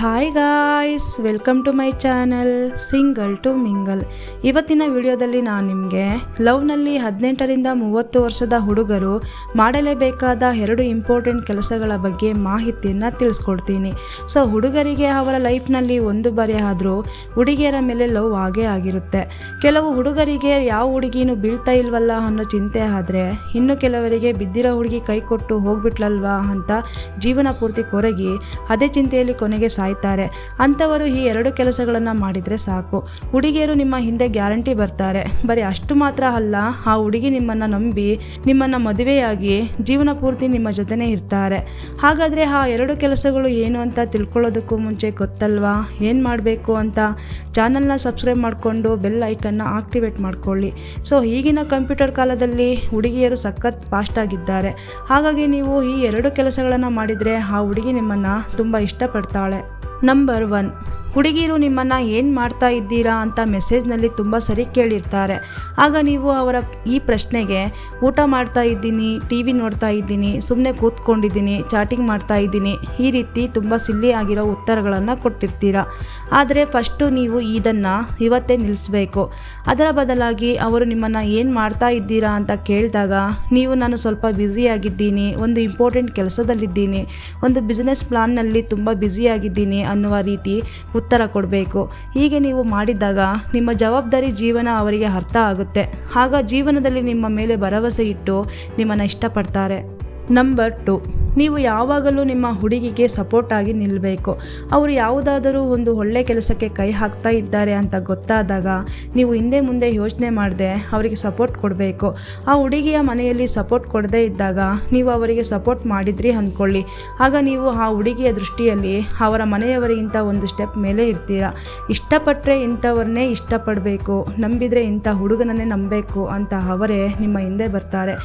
Hi guys welcome to my channel single to mingle ಇವತ್ತಿನ ವಿಡಿಯೋದಲ್ಲಿ ನಾನು ನಿಮಗೆ ಲವ್ನಲ್ಲಿ ಹದಿನೆಂಟರಿಂದ ಮೂವತ್ತು ವರ್ಷದ ಹುಡುಗರು ಮಾಡಲೇಬೇಕಾದ ಎರಡು ಇಂಪಾರ್ಟೆಂಟ್ ಕೆಲಸಗಳ ಬಗ್ಗೆ ಮಾಹಿತಿಯನ್ನು ತಿಳಿಸ್ಕೊಡ್ತೀನಿ. ಸೊ ಹುಡುಗರಿಗೆ ಅವರ ಲೈಫ್ನಲ್ಲಿ ಒಂದು ಬಾರಿ ಆದರೂ ಹುಡುಗಿಯರ ಮೇಲೆ ಲವ್ ಆಗೇ ಆಗಿರುತ್ತೆ. ಕೆಲವು ಹುಡುಗರಿಗೆ ಯಾವ ಹುಡುಗಿನೂ ಬೀಳ್ತಾ ಇಲ್ವಲ್ಲ ಅನ್ನೋ ಚಿಂತೆ ಆದರೆ ಇನ್ನು ಕೆಲವರಿಗೆ ಬಿದ್ದಿರೋ ಹುಡುಗಿ ಕೈ ಕೊಟ್ಟು ಹೋಗ್ಬಿಟ್ಲಲ್ವಾ ಅಂತ ಜೀವನ ಪೂರ್ತಿ ಕೊರಗಿ ಅದೇ ಚಿಂತೆಯಲ್ಲಿ ಕೊನೆಗೆ ಸಾಯ್ತಾರೆ ಅಂಥವರು ಈ ಎರಡು ಕೆಲಸಗಳನ್ನು ಮಾಡಿದರೆ ಸಾಕು. ಹುಡುಗಿಯರು ನಿಮ್ಮ ಹಿಂದೆ ಗ್ಯಾರಂಟಿ ಬರ್ತಾರೆ. ಬರೀ ಅಷ್ಟು ಮಾತ್ರ ಅಲ್ಲ, ಆ ಹುಡುಗಿ ನಿಮ್ಮನ್ನು ನಂಬಿ, ನಿಮ್ಮನ್ನು ಮದುವೆಯಾಗಿ, ಜೀವನ ಪೂರ್ತಿ ನಿಮ್ಮ ಜೊತೆನೇ ಇರ್ತಾರೆ. ಹಾಗಾದರೆ ಆ ಎರಡು ಕೆಲಸಗಳು ಏನು ಅಂತ ತಿಳ್ಕೊಳ್ಳೋದಕ್ಕೂ ಮುಂಚೆ ಗೊತ್ತಲ್ವಾ? ಏನು ಮಾಡಬೇಕು ಅಂತ? ಚಾನಲ್ನ ಸಬ್ಸ್ಕ್ರೈಬ್ ಮಾಡಿಕೊಂಡು ಬೆಲ್ ಐಕನ್ನ ಆಕ್ಟಿವೇಟ್ ಮಾಡ್ಕೊಳ್ಳಿ. ಸೊ, ಈಗಿನ ಕಂಪ್ಯೂಟರ್ ಕಾಲದಲ್ಲಿ ಹುಡುಗಿಯರು ಸಖತ್ ಫಾಸ್ಟ್ ಆಗಿದ್ದಾರೆ. ಹಾಗಾಗಿ ನೀವು ಈ ಎರಡು ಕೆಲಸಗಳನ್ನು ಮಾಡಿದರೆ ಆ ಹುಡುಗಿ ನಿಮ್ಮನ್ನು ತುಂಬ ಇಷ್ಟಪಡ್ತಾಳೆ. ನಂಬರ್ ಒನ್ ಹುಡುಗಿರು ನಿಮ್ಮನ್ನು ಏನು ಮಾಡ್ತಾ ಇದ್ದೀರಾ ಅಂತ ಮೆಸೇಜ್ನಲ್ಲಿ ತುಂಬ ಸರಿ ಕೇಳಿರ್ತಾರೆ. ಆಗ ನೀವು ಅವರ ಈ ಪ್ರಶ್ನೆಗೆ, ಊಟ ಮಾಡ್ತಾ ಇದ್ದೀನಿ ಟಿ ವಿ ನೋಡ್ತಾ ಇದ್ದೀನಿ ಸುಮ್ಮನೆ ಕೂತ್ಕೊಂಡಿದ್ದೀನಿ ಚಾಟಿಂಗ್ ಮಾಡ್ತಾ ಇದ್ದೀನಿ, ಈ ರೀತಿ ತುಂಬ ಸಿಲ್ಲಿ ಆಗಿರೋ ಉತ್ತರಗಳನ್ನು ಕೊಟ್ಟಿರ್ತೀರ. ಆದರೆ ಫಸ್ಟು ನೀವು ಇದನ್ನು ಇವತ್ತೇ ನಿಲ್ಲಿಸಬೇಕು ಅದರ ಬದಲಾಗಿ ಅವರು ನಿಮ್ಮನ್ನು ಏನು ಮಾಡ್ತಾ ಇದ್ದೀರಾ ಅಂತ ಕೇಳಿದಾಗ, ನೀವು ನಾನು ಸ್ವಲ್ಪ ಬ್ಯುಸಿಯಾಗಿದ್ದೀನಿ ಒಂದು ಇಂಪಾರ್ಟೆಂಟ್ ಕೆಲಸದಲ್ಲಿದ್ದೀನಿ, ಒಂದು ಬಿಸ್ನೆಸ್ ಪ್ಲಾನ್ನಲ್ಲಿ ತುಂಬ ಬ್ಯುಸಿಯಾಗಿದ್ದೀನಿ ಅನ್ನುವ ರೀತಿ ಉತ್ತರ ಕೊಡಬೇಕು. ಹೀಗೆ ನೀವು ಮಾಡಿದಾಗ ನಿಮ್ಮ ಜವಾಬ್ದಾರಿ ಜೀವನ ಅವರಿಗೆ ಅರ್ಥ ಆಗುತ್ತೆ. ಆಗ ಜೀವನದಲ್ಲಿ ನಿಮ್ಮ ಮೇಲೆ ಭರವಸೆ ಇಟ್ಟು ನಿಮ್ಮನ್ನು ಇಷ್ಟಪಡ್ತಾರೆ. ನಂಬರ್ ಟು ನೀವು ಯಾವಾಗಲೂ ನಿಮ್ಮ ಹುಡುಗಿಗೆ ಸಪೋರ್ಟ್ ಆಗಿ ನಿಲ್ಲಬೇಕು ಅವರು ಯಾವುದಾದರೂ ಒಂದು ಒಳ್ಳೆ ಕೆಲಸಕ್ಕೆ ಕೈ ಹಾಕ್ತಾ ಇದ್ದಾರೆ ಅಂತ ಗೊತ್ತಾದಾಗ ನೀವು ಹಿಂದೆ ಮುಂದೆ ಯೋಚನೆ ಮಾಡದೆ ಅವರಿಗೆ ಸಪೋರ್ಟ್ ಕೊಡಬೇಕು. ಆ ಹುಡುಗಿಯ ಮನೆಯಲ್ಲಿ ಸಪೋರ್ಟ್ ಕೊಡದೇ ಇದ್ದಾಗ ನೀವು ಅವರಿಗೆ ಸಪೋರ್ಟ್ ಮಾಡಿದ್ರಿ ಅಂದ್ಕೊಳ್ಳಿ ಆಗ ನೀವು ಆ ಹುಡುಗಿಯ ದೃಷ್ಟಿಯಲ್ಲಿ ಅವರ ಮನೆಯವರಿಗಿಂತ ಒಂದು ಸ್ಟೆಪ್ ಮೇಲೆ ಇರ್ತೀರಾ. ಇಷ್ಟಪಟ್ಟರೆ ಇಂಥವ್ರನ್ನೇ ಇಷ್ಟಪಡಬೇಕು, ನಂಬಿದರೆ ಇಂಥ ಹುಡುಗನನ್ನೇ ನಂಬಬೇಕು ಅಂತ ಅವರೇ ನಿಮ್ಮ ಹಿಂದೆ ಬರ್ತಾರೆ.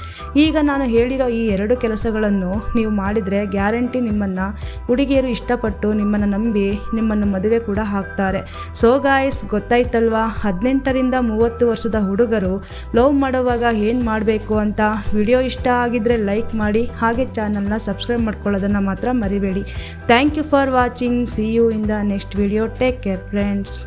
ಈಗ ನಾನು ಹೇಳಿರೋ ಈ ಎರಡು ಕೆಲಸಗಳನ್ನು ನೀವು ಮಾಡಿದರೆ ಗ್ಯಾರಂಟಿ ನಿಮ್ಮನ್ನು ಹುಡುಗಿಯರು ಇಷ್ಟಪಟ್ಟು ನಿಮ್ಮನ್ನು ನಂಬಿ ನಿಮ್ಮನ್ನು ಮದುವೆ ಕೂಡ ಹಾಕ್ತಾರೆ. ಸೊ ಗಾಯ್ಸ್ ಗೊತ್ತಾಯ್ತಲ್ವಾ? ಹದಿನೆಂಟರಿಂದ ಮೂವತ್ತು ವರ್ಷದ ಹುಡುಗರು ಲವ್ ಮಾಡುವಾಗ ಏನು ಮಾಡಬೇಕು ಅಂತ? ವಿಡಿಯೋ ಇಷ್ಟ ಆಗಿದ್ದರೆ ಲೈಕ್ ಮಾಡಿ, ಹಾಗೆ ಚಾನಲ್ನ ಸಬ್ಸ್ಕ್ರೈಬ್ ಮಾಡ್ಕೊಳ್ಳೋದನ್ನು ಮಾತ್ರ ಮರಿಬೇಡಿ. Thank you for watching see you in the next video take care friends.